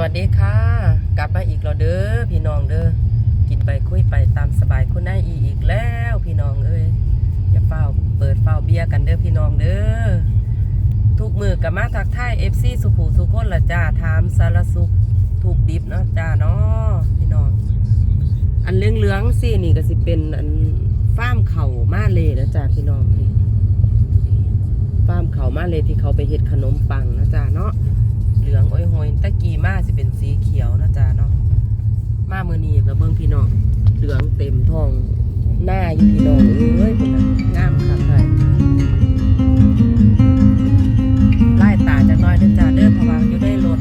สวัสดีค่ะ กลับมาอีกแล้วเด้อพี่น้องเด้อกินไปคุยไปตามสบายคุณนายอีอีกแล้วพี่น้องเอ้ยอย่าเฝ้าเปิดเฝ้าเบียร์กันเด้อพี่น้องเด้อทุกมือกับมาทักทายเอฟซีสุขูสุคนละจ้าถามสารสุขถูกดิบเนาะจ้าเนาะพี่น้อง อันเหลืองๆสินี่ก็สิเป็นอันฟ้ามเข่ามาเลยนะจ้าพี่น้องนี่ฟามเข่ามาเลยที่เขาไปเฮ็ดขนมปังนะจ้าเนาะ เหลืองโอ้ยโหยตะกี้มาสิเป็นสีเขียวนะจ๊ะเนาะมามือนี้แล้วเบิ่งพี่น้อง เหลืองเต็มท้องหน้าอยู่พี่น้องเอ้ยเป็นน่ะงามคักเลยไล่ตาจักน้อยเด้อจ้าเด้อเพราะว่าอยู่ในรถ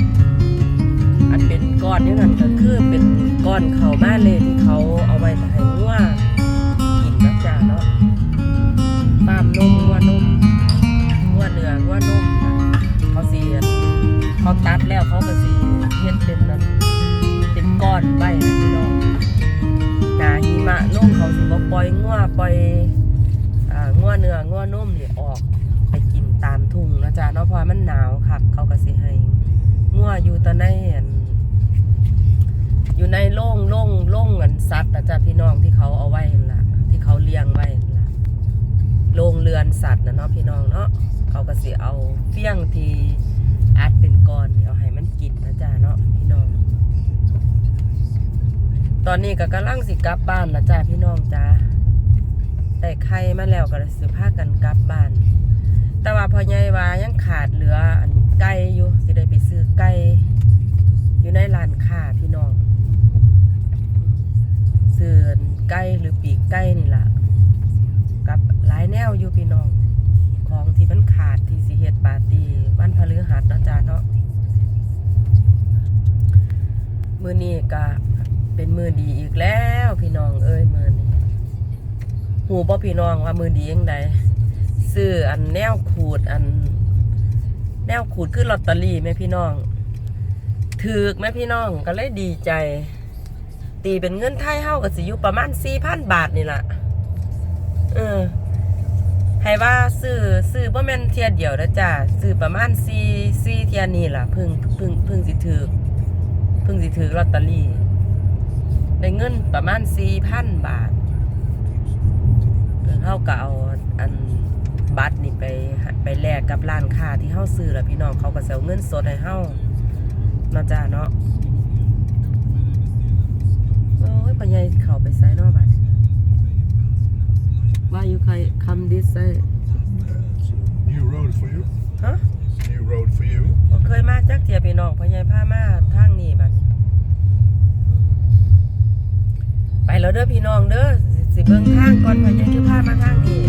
อันเป็นก้อนนี่นั่นก็คือเป็นก้อนเขามาเลยที่เขาเอาไว้ให้งัว ก้อนไว้นะพี่น้องหนาหิมะนุ่มเขาสิบ่ปล่อยงัวปล่อยอ่างัวเนื้องัวนุ่มนี่ออกไปกินตามทุ่งนะจ๊ะเนาะพราะว่ามันหนาวครับเขาก็สิให้งัวอยู่ตอนในอันอยู่ในโล่งโล่งโล่งอันสัตว์นะจ๊ะพี่น้องที่เขาเอาไว้นั่นล่ะ ที่เขาเลี้ยงไว้นั่นล่ะโรงเรือนสัตว์นะเนาะพี่น้องเนาะเขาก็สิเอาเฟี้ยงทีอัดเป็นก้อนเอาให้มันกินนะจ๊ะเนาะพี่น้อง ตอนนี้ก็กำลังสิกลับบ้านนะจ๊ะพี่น้องจ้าแต่ไข่มาแล้วก็สิพากันกลับบ้าน แต่ว่าพอใหญ่ว่ายังขาดเหลืออันไก่อยู่สิได้ไปซื้อไก่อยู่ในร้านค้าพี่น้องซื้อไก่หรือปีกไก่นี่ล่ะกับหลายแนวอยู่พี่น้อง ของที่มันขาดที่สิเฮ็ดปาร์ตี้วันพฤหัสนะจ้าเนาะมื้อนี้ก็ เป็นมือดีอีกแล้วพี่น้องเอ้ยมือนี้หูบ่พี่น้องว่ามือดีจังไดซื้ออันแนวขูดอัน แนวขูดคือลอตเตอรี่แม่พี่น้องถูกแม่พี่น้องก็เลยดีใจ ตีเป็นเงินไทยเฮาก็สิอยู่ประมาณ4,000บาทนี่แหละเออให้ว่าซื้อซื้อบ่แม่นเทียเดียวนะจ้าซื้อประมาณ4 4เทียนี่ล่ะพิ่งพิ่งพิ่งสิถือพิ่งสิถือลอตเตอรี่ ได้เงินประมาณ4,000บาทเออเฮาก็เอาอันบัตรนี่ไปไปแลกกับร้านค้าที่เฮาซื้อแล้วพี่น้องเขาก็สิเอาเงินสดให้เฮาเนาะจ้าเนาะโอ้ยปัญญาเข้าไปไสเนาะบัดนี้ Why you ca- come this side New road for you. ฮะ New road for you. บ่เคยมาจักเทียพี่น้องพ่อใหญ่พามาทางนี้บัดนี้ แล้วเด้อพี่น้องเด้อสิเบิ่งทางก่อนพ่อใหญ่คือพามาทางนี้